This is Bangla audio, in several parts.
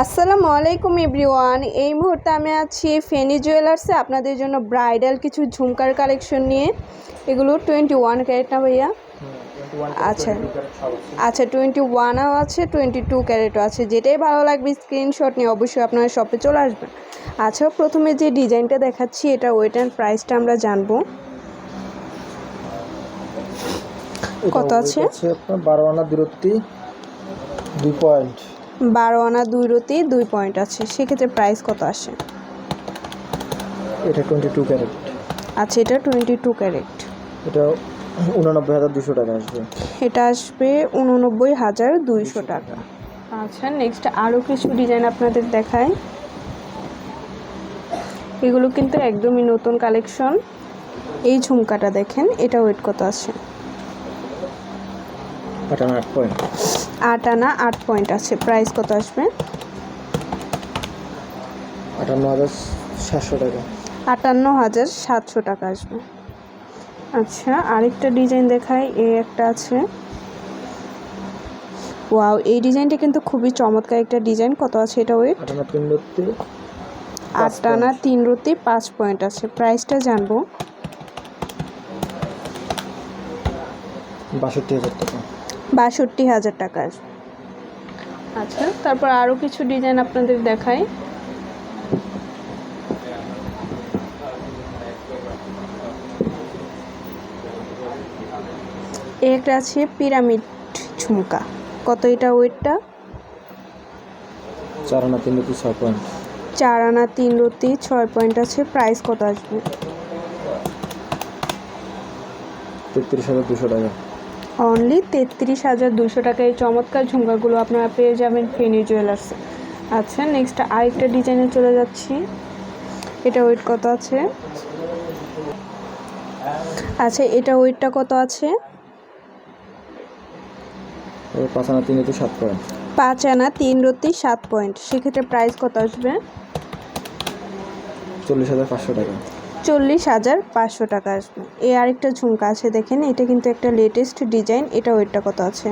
আসসালামু আলাইকুম এভরিওয়ান। এই মুহূর্তে আমি আছি ফেনি জুয়েলার্সে আপনাদের জন্য ব্রাইডাল কিছু ঝুমকার কালেকশন নিয়ে। এগুলো টোয়েন্টি ওয়ান ক্যারেট না ভাইয়া? আচ্ছা। আচ্ছা টোয়েন্টি ওয়ানও আছে টোয়েন্টি টু ক্যারেটও আছে। যেটাই ভালো লাগবে স্ক্রিনশট নিয়ে অবশ্যই আপনারা শপে চলে আসবেন। আচ্ছা প্রথমে যে ডিজাইনটা দেখাচ্ছি এটা ওয়েট অ্যান্ড প্রাইসটা আমরা জানব। কত আছে? আপনার বারো আনা দূরত্বে দুই পয়েন্ট বারো আনা দুই রতি দুই পয়েন্ট আছে। সেক্ষেত্রে প্রাইস কত আসে? এটা টোয়েন্টি টু ক্যারেট আচ্ছা এটা টোয়েন্টি টু ক্যারেট এটা উননব্বই হাজার দুশো টাকা আসবে। এটা আসবে উননব্বই হাজার দুইশো টাকা। আচ্ছা নেক্সট আরও কিছু ডিজাইন আপনাদের দেখায় এগুলো কিন্তু একদমই নতুন কালেকশন এই ঝুমকাটা দেখেন এটা ওয়েট কত আছে আট পয়েন্ট আট আনা আট পয়েন্ট আছে। প্রাইস কত আসবে? আটান্ন হাজার সাতশো টাকা। আটান্ন হাজার সাতশো টাকা আসবে। আচ্ছা আরেকটা ডিজাইন দেখাই এই একটা আছে। ওয়াও এই ডিজাইনটা কিন্তু খুবই চমৎকার একটা ডিজাইন কত আছে এটা ওয়েট তিন দূরত্বে তিন রুতি পাঁচ পয়েন্ট আছে। প্রাইসটা জানব। বাষট্টি হাজার টাকা। বাষট্টি হাজার টাকা আসবে আচ্ছা তারপর আরও কিছু ডিজাইন আপনাদের দেখাই। একটা আছে পিরামিড ঝুমকা। কত এটা ওয়েটটা? চার আনা তিন দূরত্বে ছয় পয়েন্ট চার আনা তিন রুটি ছয় পয়েন্ট আছে প্রাইস কত আসবে? তেত্রিশ হাজার দুশো টাকা। অনলি তেত্রিশ হাজার দুশো টাকা। এই চমৎকার ঝুমকাগুলো আপনারা পেয়ে যাবেন ফেনি জুয়েলার্সে আচ্ছা নেক্সট আরেকটা ডিজাইনে চলে যাচ্ছি। এটা ওয়েট কত আছে? আচ্ছা এটা ওয়েটটা কত আছে? পাঁচ আনা তিন দূরত্বে সাত পয়েন্ট পাঁচ আনা তিন রতি সাত পয়েন্ট সেক্ষেত্রে প্রাইস কত আসবে? চল্লিশ হাজার পাঁচশো টাকা। চল্লিশ হাজার পাঁচশো টাকা আসবে। এই আরেকটা ঝুমকা আছে দেখেন এটা কিন্তু একটা লেটেস্ট ডিজাইন এটা ওয়েটটা কত আছে?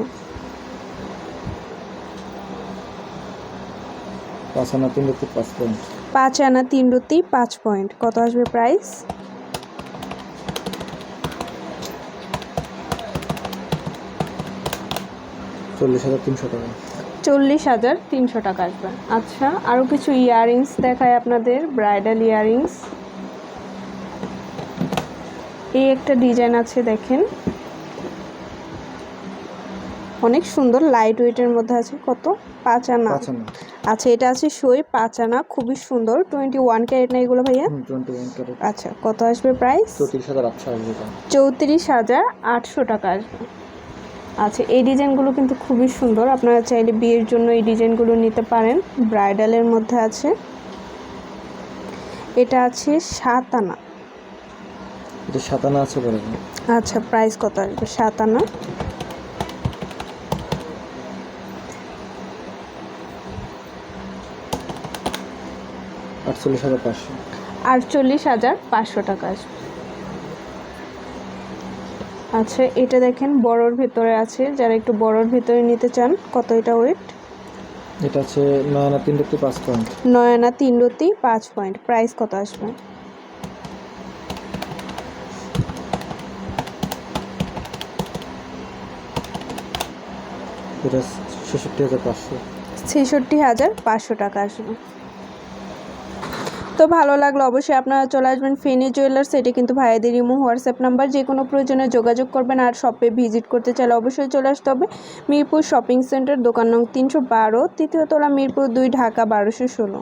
পাঁচ আনা তিন দূরত্বে পাঁচ পয়েন্ট। পাঁচ আনা তিন রতি পাঁচ পয়েন্ট। কত আসবে প্রাইস চল্লিশ হাজার তিনশো টাকা। চল্লিশ হাজার তিনশো টাকা আসবে। আচ্ছা আরও কিছু ইয়াররিংস দেখায় আপনাদের ব্রাইডাল ইয়াররিংস এই একটা ডিজাইন আছে দেখেন। অনেক সুন্দর লাইট ওয়েটের মধ্যে আছে কত? পাঁচ আনা। আচ্ছা এটা আছে সই পাঁচ আনা খুবই সুন্দর। টোয়েন্টি ওয়ান ক্যারেট না এগুলো ভাইয়া? আচ্ছা কত আসবে প্রাইস চৌত্রিশ হাজার আটশো আসবে এটা। চৌত্রিশ হাজার আটশো টাকা আসবে আচ্ছা এই ডিজাইনগুলো কিন্তু খুবই সুন্দর। আপনারা চাইলে বিয়ের জন্য এই ডিজাইনগুলো নিতে পারেন। ব্রাইডালের মধ্যে আছে। এটা আছে সাত আনা। এটা সাত আনা আছে বলে আচ্ছা প্রাইস কত আসবে? সাত আনা আটচল্লিশ হাজার পাঁচশো। আটচল্লিশ হাজার পাঁচশো টাকা আসবে। আচ্ছা এটা দেখেন বড়োর ভেতরে আছে। যারা একটু বড়োর ভেতরে নিতে চান কত এটা ওয়েট এটা আছে নয় আনা তিন দূরত্বে পাঁচ পয়েন্ট নয় আনা তিন রতি পাঁচ পয়েন্ট প্রাইস কত আসবে? এটা ছেষট্টি হাজার পাঁচশো। ছেষট্টি হাজার পাঁচশো টাকা আসবে তো ভালো লাগল অবশ্যই আপনারা চলে আসবেন ফেনি জুয়েলার্স এটা কিন্তু ভাইয়াদের ইমো হোয়াটসঅ্যাপ নাম্বার যে কোনো প্রয়োজনে যোগাযোগ করবেন আর শপে ভিজিট করতে চাইলে অবশ্যই চলে আসতে হবে মিরপুর শপিং সেন্টার দোকান নং তিনশো বারো তৃতীয়তলা মিরপুর দুই, ঢাকা বারোশো ষোলো।